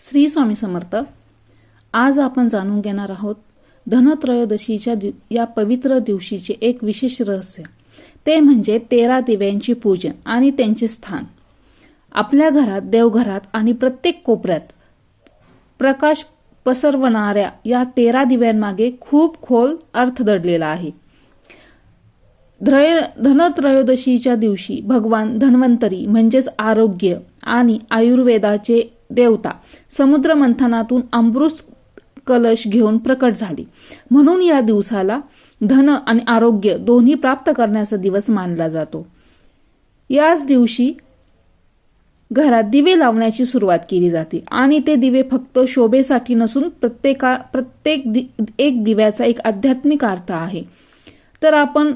श्री स्वामी समर्थ आज आपण जाणून घेणार आहोत धनत्रयोदशीच्या दिव- या पवित्र दिवशीचे एक विशेष रहस्य. ते म्हणजे तेरा दिव्यांची पूजन आणि त्यांचे स्थान. आपल्या घरात देवघरात आणि प्रत्येक कोपऱ्यात प्रकाश पसरवणाऱ्या या तेरा दिव्यांमागे खूप खोल अर्थ दडलेला आहे. धनत्रयोदशीच्या दिवशी भगवान धन्वंतरी म्हणजेच आरोग्य आणि आयुर्वेदाचे देवता. समुद्र मंथनातून अमृत कलश घेऊन प्रकट झाली. म्हणून या दिवसाला धन आणि आरोग्य दोन्ही प्राप्त करण्याचा दिवस मानला जातो. याच दिवशी घरात दिवे लावण्याची सुरुवात केली जाते आणि ते दिवे फक्त शोभेसाठी नसून प्रत्येका प्रत्येक दि- एक दिव्याचा एक आध्यात्मिक अर्थ आहे. तर आपण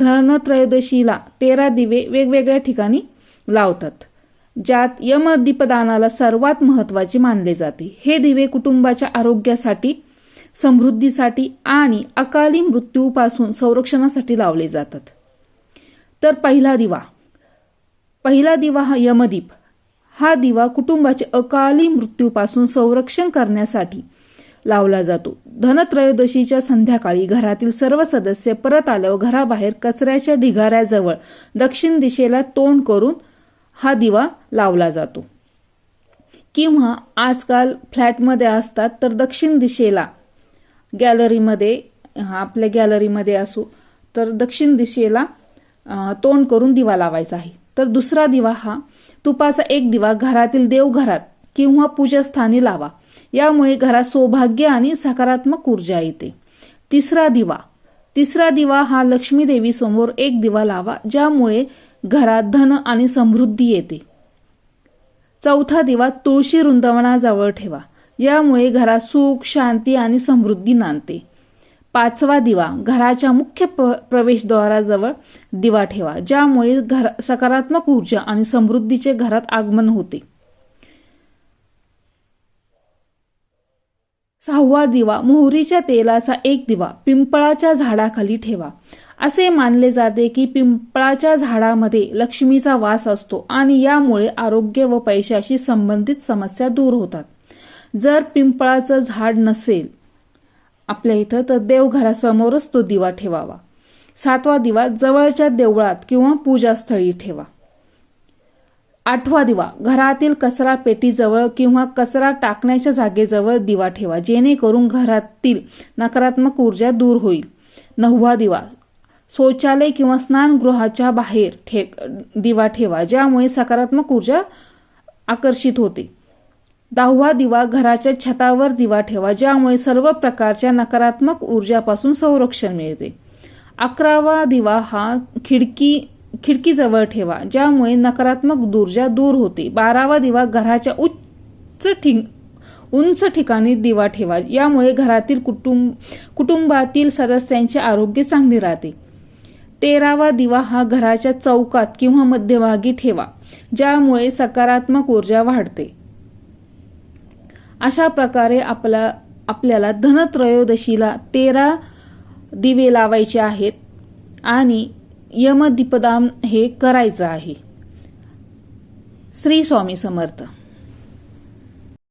धनत्रयोदशीला तेरा दिवे वेगवेगळ्या ठिकाणी लावतात. ज्यात यमदीपदानाला सर्वात महत्त्वाचे मानले जाते. हे दिवे कुटुंबाच्या आरोग्यासाठी समृद्धीसाठी आणि अकाली मृत्यूपासून संरक्षणासाठी लावले जातात. तर पहिला दिवा. पहिला दिवा हा यमदीप. हा दिवा कुटुंबाचे अकाली मृत्यूपासून संरक्षण करण्यासाठी लावला जातो. धनत्रयोदशीच्या संध्याकाळी घरातील सर्व सदस्य परत आल्यावर घराबाहेर कचऱ्याच्या ढिगाऱ्याजवळ दक्षिण दिशेला तोंड करून हा दिवा लावला जातो. किंवा आजकाल फ्लॅटमध्ये असतात तर दक्षिण दिशेला गॅलरीमध्ये आपल्या गॅलरीमध्ये असो तर दक्षिण दिशेला तोंड करून दिवा लावायचा आहे. तर दुसरा दिवा हा तुपाचा एक दिवा घरातील देवघरात किंवा पूजास्थानी लावा. यामुळे घरात सौभाग्य आणि सकारात्मक ऊर्जा येते. तिसरा दिवा. तिसरा दिवा हा लक्ष्मी देवी समोर एक दिवा लावा ज्यामुळे घरात धन आणि समृद्धी येते. चौथा दिवा तुळशी वृंदावनाजवळ ठेवा. यामुळे घरात सुख शांती आणि समृद्धी नांदते. पाचवा दिवा घराच्या मुख्य प्रवेशद्वाराजवळ दिवा ठेवा ज्यामुळे घर सकारात्मक ऊर्जा आणि समृद्धीचे घरात आगमन होते. सहावा दिवा मोहरीच्या तेलाचा एक दिवा पिंपळाच्या झाडाखाली ठेवा. असे मानले जाते की पिंपळाच्या झाडामध्ये लक्ष्मीचा वास असतो आणि यामुळे आरोग्य व पैशाशी संबंधित समस्या दूर होतात. जर पिंपळाचं झाड नसेल आपल्या इथं तर देवघरासमोरच तो दिवा ठेवावा. सातवा दिवा जवळच्या देवळात किंवा पूजास्थळी ठेवा. आठवा दिवा घरातील कचरा पेटीजवळ किंवा कचरा टाकण्याच्या जागेजवळ दिवा ठेवा जेणेकरून घरातील नकारात्मक ऊर्जा दूर होईल. नववा दिवा शौचालय किंवा स्नानगृहाच्या बाहेर ठे दिवा ठेवा ज्यामुळे सकारात्मक ऊर्जा आकर्षित होते. दहावा दिवा घराच्या छतावर दिवा ठेवा ज्यामुळे सर्व प्रकारच्या नकारात्मक ऊर्जापासून संरक्षण मिळते. अकरावा दिवा हा खिडकी खिडकीजवळ ठेवा ज्यामुळे नकारात्मक ऊर्जा दूर होते. बारावा दिवा घराच्या उच्च ठिक उंच ठिकाणी दिवा ठेवा यामुळे घरातील कुटुंब कुटुंबातील सदस्यांचे आरोग्य चांगले राहते. तेरावा दिवा हा घराच्या चौकात किंवा मध्यभागी ठेवा ज्यामुळे सकारात्मक ऊर्जा वाढते. अशा प्रकारे आपला आपल्याला धनत्रयोदशीला तेरा दिवे लावायचे आहेत आणि यमदीपदान हे करायचं आहे. श्री स्वामी समर्थ.